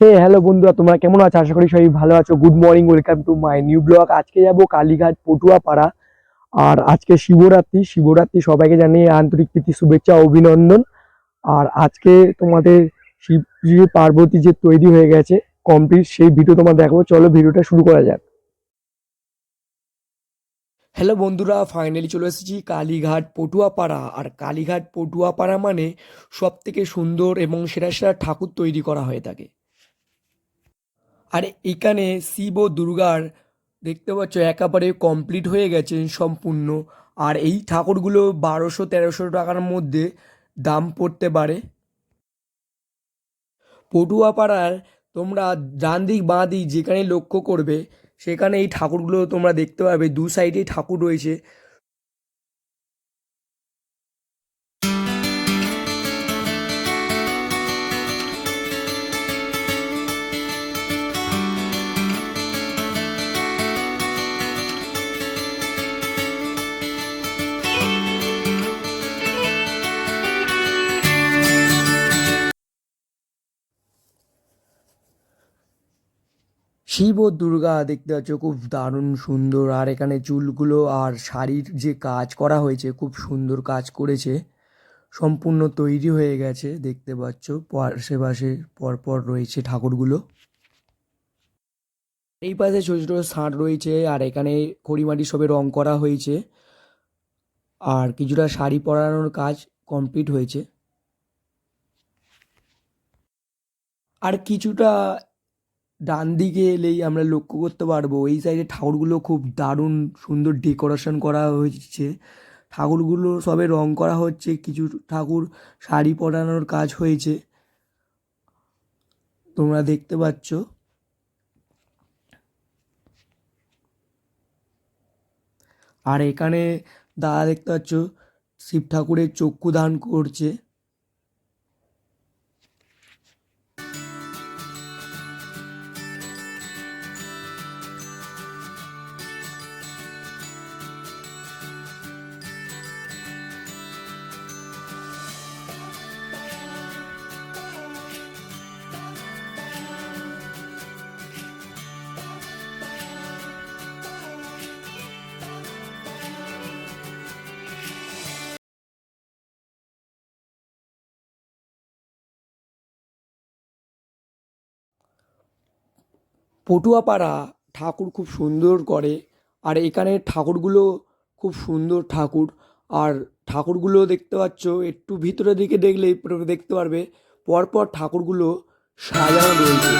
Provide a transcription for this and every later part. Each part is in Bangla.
হে হ্যালো বন্ধুরা, তোমরা কেমন আছো? আশা করি সবাই ভালো আছো। Good morning welcome to my new blog আজকে যাব কালীঘাট পটুয়াপাড়া। আর আজকে শিবরাত্রি। শিবরাত্রি সবাইকে জানিয়ে আন্তরিক প্রীতি, শুভেচ্ছা, অভিনন্দন। আর আজকে তোমাদের শিবজি পার্বতী যে তৈরি হয়ে গেছে কমপ্লিট সেই ভিডিও তোমার দেখো চলো ভিডিওটা শুরু করা যাক। হ্যালো বন্ধুরা ফাইনালি চলে এসেছি কালীঘাট পটুয়াপাড়া। আর কালীঘাট পটুয়াপাড়া মানে সব থেকে সুন্দর এবং সেরা সেরা ঠাকুর তৈরি করা হয়ে থাকে। আর এখানে শিব ও দুর্গার, দেখতে পাচ্ছ, একেবারে কমপ্লিট হয়ে গেছে সম্পূর্ণ। আর এই ঠাকুরগুলো বারোশো তেরোশো টাকার মধ্যে দাম পড়তে পারে। পটুয়াপাড়ার তোমরা ডান দিক, বাঁ দিক যেখানে লক্ষ্য করবে, সেখানে এই ঠাকুরগুলো তোমরা দেখতে পাবে। দু সাইডেই ঠাকুর রয়েছে। শিব ও দুর্গা দেখতে পাচ্ছ, খুব দারুণ সুন্দর। আর এখানে চুলগুলো আর শাড়ির যে কাজ করা হয়েছে, খুব সুন্দর কাজ করেছে। সম্পূর্ণ তৈরি হয়ে গেছে, দেখতে পাচ্ছ। আশেপাশে পরপর রয়েছে ঠাকুরগুলো। এই পাশে ছোটো ছোটো ষাঁড় রয়েছে, আর এখানে খড়িমাটি সবে রং করা হয়েছে। আর কিছুটা শাড়ি পরানোর কাজ কমপ্লিট হয়েছে। আর কিছুটা ডান দিকে এলেই আমরা লক্ষ্য করতে পারব, এই সাইডে ঠাকুরগুলো খুব দারুণ সুন্দর ডেকোরেশন করা হয়েছে। ঠাকুরগুলো সবে রং করা হচ্ছে, কিছু ঠাকুর শাড়ি পরানোর কাজ হয়েছে। তোমরা দেখতে পাচ্ছ। আর এখানে দাদা দেখতে পাচ্ছ, শিব ঠাকুরের চক্ষু দান করছে। পটুয়াপাড়া ঠাকুর খুব সুন্দর করে, আর এখানে ঠাকুরগুলো খুব সুন্দর ঠাকুর। আর ঠাকুরগুলো দেখতে পাচ্ছ, একটু ভিতরের দিকে দেখলেই দেখতে পারবে। পরপর ঠাকুরগুলো সাজানো রয়েছে।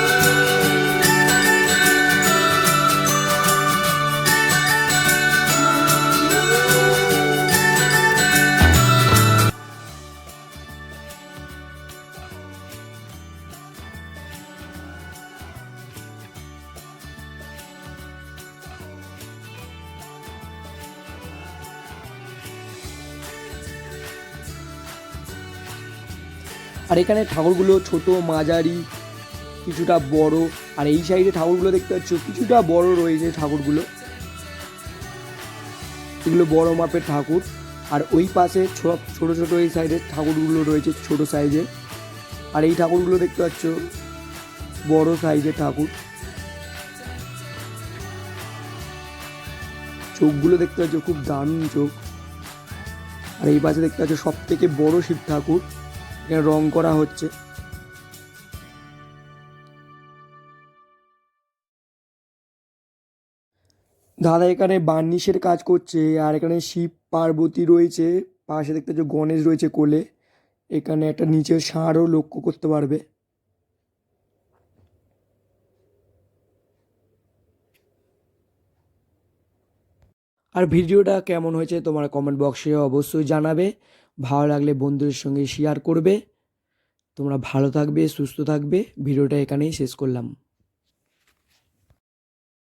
আর এখানে ঠাকুরগুলো ছোট, মাঝারি, কিছুটা বড়, আর এই সাইডে ঠাকুরগুলো দেখতে পাচ্ছ, কিছুটা বড় রয়েছে ঠাকুরগুলো। এগুলো বড় মাপের ঠাকুর। আর ওই পাশে সব ছোট ছোট এই সাইডের ঠাকুরগুলো রয়েছে ছোট সাইজের আর এই ঠাকুরগুলো দেখতে পাচ্ছ, বড় সাইজের ঠাকুর। চোখগুলো দেখতে পাচ্ছ, খুব দারুণ চোখ। আর এই পাশে দেখতে পাচ্ছ সব থেকে বড় শিব ঠাকুর। এখানে রং করা হচ্ছে। দাদা এখানে বার্নিশের কাজ করছে আর এখানে শিব পার্বতী রয়েছে। পাশে দেখতে পাচ্ছ গণেশ রয়েছে কোলে। এখানে একটা নিচের ষাঁড়ও লক্ষ্য করতে পারবে। আর ভিডিওটা কেমন হয়েছে তোমার কমেন্ট বক্সে অবশ্যই জানাবে। ভালো লাগলে বন্ধুদের সঙ্গে শেয়ার করবে। তোমরা ভালো থাকবে, সুস্থ থাকবে। ভিডিওটা এখানেই শেষ করলাম।